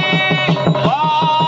Wow.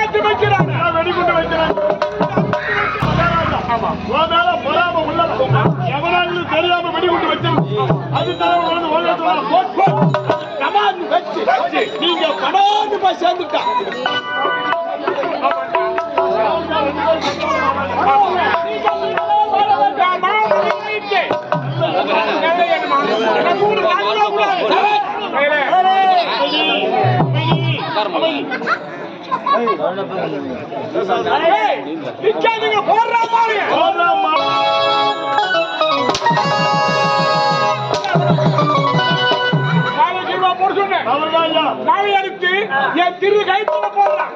வந்து வச்சு வச்சு நீங்க போய் சேர்ந்துட்டா பாருங்க நாளை எடுத்து என் திரு கைத்துல போடுறான்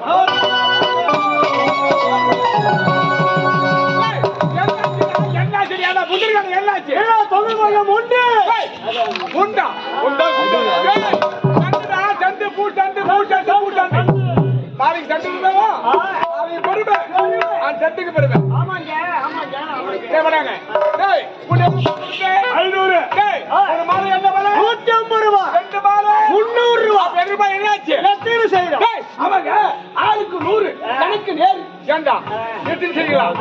என்ன சரியான என்னாச்சு? தொழில் மயம் உண்டு உண்டா உண்டா சண்டுடா சண்டு பூ சண்டு பூ சண்டு பூ சண்டு நாளைக்கு பெருமை பெருமை ஆமாங்க ஆமாங்க டேய் ஐநூறு. டேய் ஒரு மாலை என்ன விலை? நூத்தி ஐம்பது ரூபா. ரெண்டு மாலை. முன்னூறு ரூபா பெருமை என்னாச்சு? எத்தனை செய்யறோம் டேய் அவங்க ஆளுக்கு நூறு கணக்கு நேரு. ஏண்டா? எத்தனை செய்யலாம்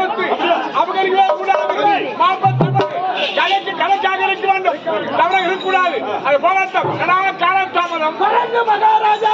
சொத்து. அவங்களுக்கு இருக்க வேண்டும். இருக்கக்கூடாது. அது போராட்டம். கடாக காலம் தாமதம் பரங்கு மகாராஜா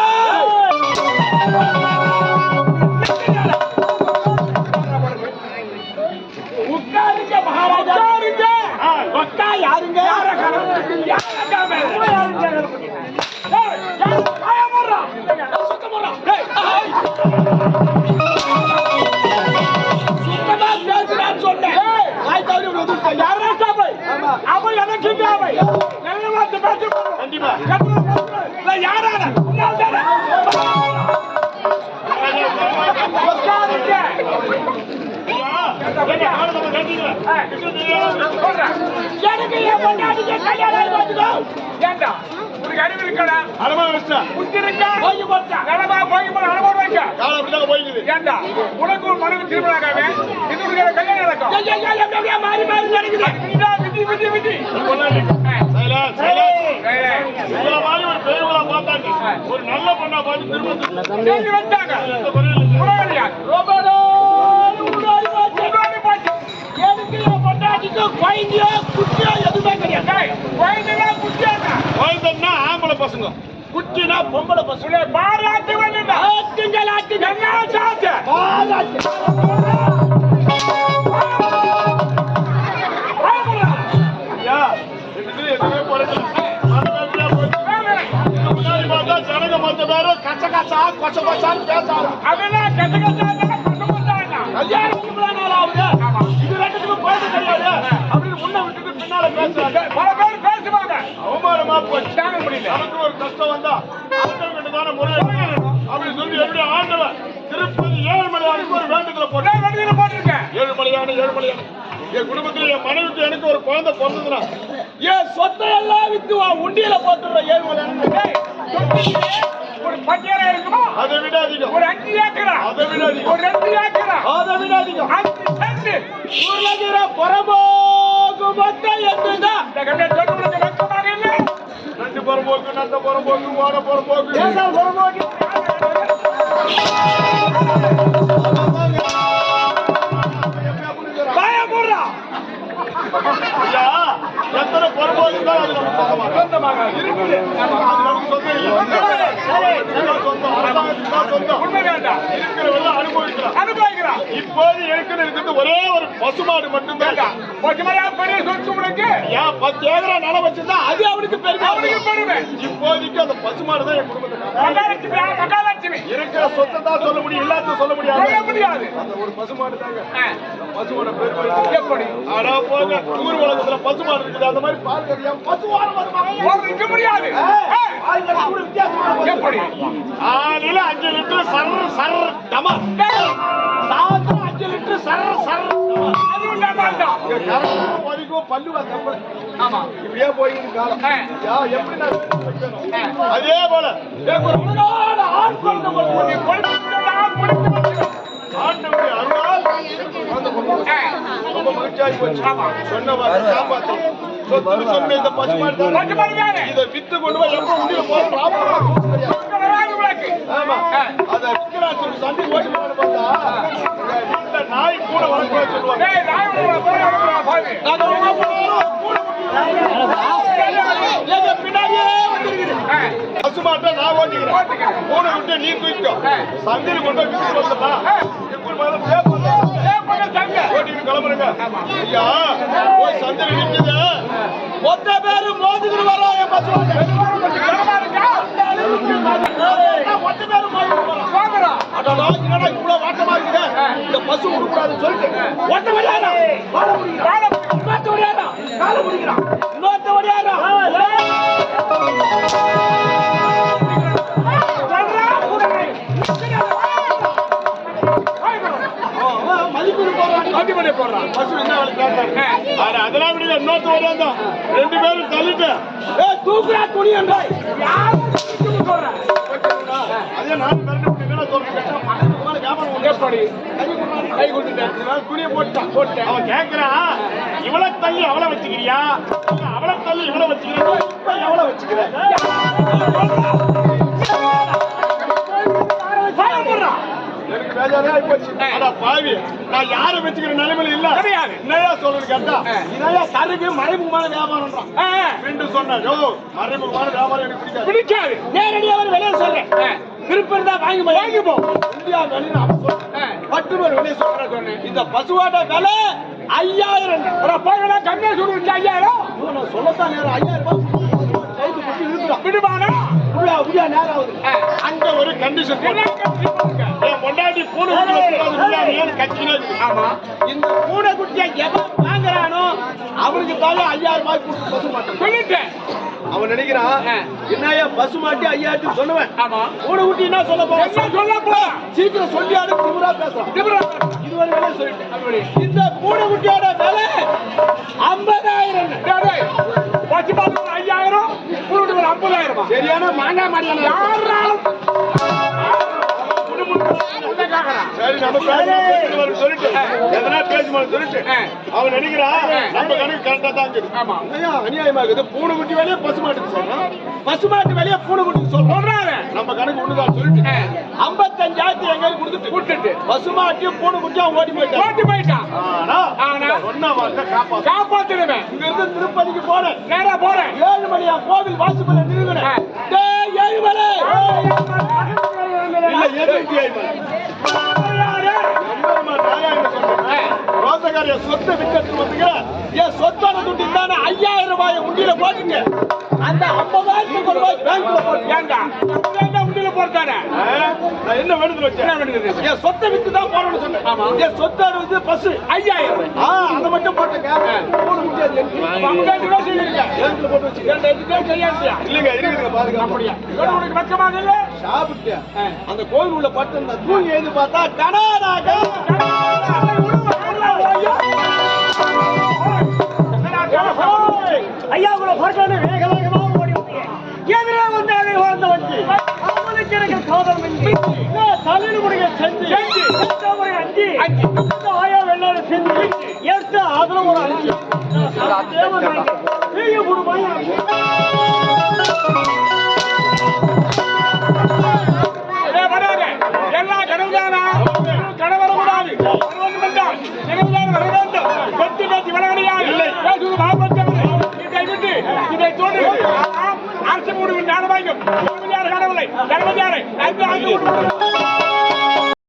இது தெரியாம எனக்கு என் பொண்டாட்டிக்கு கல்யாணம் ஆகி போச்சுக்கோ. ஏண்டா உனக்கு அறிவு இருக்கடா அலமா வச்சா. புத்தி இருக்கா போய் போச்சா நிலமா போய் போய் அனுபவம் வைக்க காலம் அப்படிதாங்க போய்க்குது. ஏண்டா உனக்கு ஒரு மனைவி திருமணம் ஆகாம இன்னொரு கல்யாணம் நடக்கும் மாறி மாறி நடக்குது விதி விதி விதி உங்களை மாதிரி ஒரு பெரியவங்களா பார்த்தாங்க. ஒரு நல்ல பொண்ணா பார்த்து திரும்ப வந்தாங்க ஆம்பளை பசங்க குட்டினா பொம்பளை பசங்க பாராட்டு வேண்டும்டா. ஆட்டுங்கள், ஆட்டுங்கள். என்ன சாத்து? பயப்படா. முன்ன விட்டுட்டு பின்னால பேசுறாங்க. பல பேர் பேசுவாங்க. அவமானமா போச்சு. தாங்க முடியல. நமக்கு ஒரு கஷ்டம் வந்தா ஆண்டவன்கிட்டதான முறையிடணும். அப்படி சொல்லி எப்படி ஆண்டவன் திருப்பதி ஏழுமலையானுக்கு ஒரு வேண்டுதலை போட்டு வெளியில போட்டிருக்கேன். ஏழுமலையான ஏழுமலையான என் குடும்பத்துல என் மனைவிக்கு எனக்கு ஒரு குழந்தை பிறந்ததுன்னா என் சொத்தை எல்லாம் வித்து உண்டியல ஏழுமலையானு. சொத்துக்கு ஒரு பட்டியல இருக்குமா அதை விட அதிகம் ஒரு அஞ்சு ஏக்கரா அதை விட அதிகம் ஒரு ரெண்டு ஏக்கரா அதை விட அதிகம் அஞ்சு சென்ட் உருளைக்கிற புறம்போக்கு மொத்தம் ரெண்டு புறம்போக்கு நட்ட புறம்போக்கு ஓட புறம்போக்கு. புறம்போக்கு? எத்தனை புறம்போக்கு தான் அது சொந்தமா சொந்தமாக இருக்குது அனுபவிக்கிறான். இப்ப இப்போது இருக்கிறது ஒரே ஒரு பசுமாடு மட்டும்தான். கொஞ்சமா பெரிய சொத்து ஏன் பத்து ஏக்கரா நிலம் வச்சிருந்தா அது அவனுக்கு பெருமை அவனுக்கு பெருமை. இப்போதைக்கு அந்த பசுமாடு தான் என் குடும்பத்துக்கு இருக்கிற சொத்தை தான் சொல்ல முடியும் எல்லாத்தையும் சொல்ல முடியாது. முடியாது. அந்த ஒரு பசுமாடு தாங்க. ஆ, பசுவோட பெருமை எப்படி ஆனா போங்க ஊர் உலகத்துல பசுமாடு இருக்குது. அந்த மாதிரி பாருங்க பசுமாடு ஒரு நிக்க முடியாது. எப்படி காலையில அஞ்சு லிட்டர் சர் சர் டமா. வரைக்கும் பல்லு ஆமா இப்படியே போயிருக்கு காலம் எப்படி. அதே போல. ஆண்டவருடைய அருளால் ரொம்ப மகிழ்ச்சியாகி போச்சு. சொன்ன இந்த பசுமாடு. பசுமாடு தானே. இதை வித்து கொண்டு போய் வராது உனக்கு. ஆமா. அதை விக்கிறான்னு சொல்லி சண்டை ஓடி பார்த்தா, நாய் கூட வளர்க்கணும்னு சொல்லுவாங்க. பசுமாட்டை நான் ஓட்டிக்கிறேன். ஓட்டிக்கிறேன். பூனை விட்டு நீ தூக்கிக்கோ. ஆ. கொண்டு போய் வித்து எப்படி மேல ஓட்டிட்டு ஐயா, போய் சந்தையில நிக்குது. மொத்த பேரு மோதிக்கிட்டு வரோம் என் மொத்த பேரு இவ்வளவு வாட்டமா இருக்குது? இந்த பசு விடக்கூடாதுன்னு சொல்லிட்டு, ஒட்ட கால முடிக்கிறான். இன்னொருத்த அதெல்லாம் இன்னொருத்த ஓடியாந்தான். ரெண்டு பேரும் தள்ளிட்டு, ஏய், தூக்குடா துணி என்றாய். அதே சொல்றேன் கை கொடுத்துட்டேன். துணியை போட்டுட்டான். போட்டுட்டேன். அவன் கேட்கிறான், இவளை தள்ளி அவளை வச்சுக்கிறியா அவளை தள்ளி இவளை வச்சுக்கிறியா இப்ப எவளை வச்சுக்கிற வாழ போடுறா. எனக்கு. அட பாவி, நான் யாரை வச்சுக்கிற நிலைமையில இல்ல. கிடையாது. என்னய்யா சொல்றது கேட்டா. இதையா சருகு மறைமுகமான வியாபாரம்ன்றான். ஃப்ரெண்டு சொன்னா, "யோ, மறைமுகமான வியாபாரம் எனக்கு பிடிக்காது." பிடிக்காது. நேரடியா ஒரு விலையை சொல்றேன். விருப்பம் இருந்தா வாங்கி. வாங்கி போ. இந்தியா விலைன்னு விலையை சொல்றேன் சொன்னேன். இந்த பசுவாட்ட விலை ஐயாயிரம் போய்களா, கண்ணே சுடுச்சு ஐயாயிரம். நான் சொல்லத்தான் நேரம் ஐயாயிரம் ரூபாய். விடுவானா? உள்ளா, உள்ளா நேரம் ஆகுது. அங்க ஒரு கண்டிஷன் பொண்டாட்டி பூனை இருக்குது. ஆமா. இந்த பூனை குட்டியை எவன் வாங்குறானோ அவனுக்கு ஐயாயிரம் ரூபாய் கொடுத்து பசு மாட்டேன். சொல்லிட்டேன். அவன் நினைக்கிறான். என்னையா பசு மாட்டி ஐயாயிரத்துக்கு சொல்லுவேன் ஆமா. பூனை குட்டி என்ன சொல்ல போறான்? சீக்கிரம் திமுறா விலை சொல்லிட்டேன். இந்த குட்டியோட விலை ஐம்பதாயிரம். ஒரு ஐயாயிரம் ஐம்பதாயிரமா? சரியான மாங்காய் மாடியான யாராலும் சரி நம்ம பேசுவோம் சொல்லிட்டு எதனா பேசுவோம் சொல்லிட்டு. அவன் நினைக்கிறான். நம்ம கணக்கு கரெக்டா தான். ஐயா, அநியாயமா இருக்குது பூனை குட்டி வேலையே பசு மாட்டுக்கு சொல்றான் பசு மாட்டு வேலையே பூனை குட்டிக்கு சொல்றான் சொல்றாரு. நம்ம கணக்கு ஒண்ணுதான் சொல்லிட்டு. ஐம்பத்தஞ்சாயிரத்தி எங்க கொடுத்துட்டு விட்டுட்டு. பசு மாட்டி பூனை குட்டி அவன் ஓடி போயிட்டான் ஓட்டி போயிட்டான். ஆனா? ஒன்னா. இங்க இருந்து திருப்பதிக்கு போனேன் நேரா போறேன். ஏழு மணியா கோவில் வாசுமலை ஆ. நிறுவனம் இல்ல எதுக்கு ஏழுமலை எம்பெருமா ரோசக்காரிய சொத்தை விற்கிறதுக்கு வந்துங்க என் சொத்தான துட்டு தானே ஐயாயிரம் ரூபாய் உண்டியில போட்டுங்க. அந்த ஐம்பதாயிரத்துக்கு ஒரு ரூபாய் பேங்க்ல போட்டு? ஏண்டா? உண்டியல போட்டானே? என்ன என்ன வேண்டுதல்? என் சொத்தை வித்து தான் போடணும்னு சொன்னேன். ஆமா. என் சொத்தாடு வந்து பஸ் ஐயாயிரம். அதை மட்டும் போட்டுங்க. அந்த கோவில் உள்ள பட்டு தூங்கி எழுதி பார்த்தா கனாடாக. ஐயா உங்களை பார்க்கணும் வேக வேகமாக ஓடி வந்தீங்க வந்து அதை வாழ்ந்த வந்து அவனுக்கு எனக்கு காதல் தலையில் முடிய செஞ்சு ஒரு அஞ்சு அஞ்சு. ஆயா வெள்ளாடு செஞ்சு எடுத்து அதுல ஒரு அஞ்சு 감사합니다.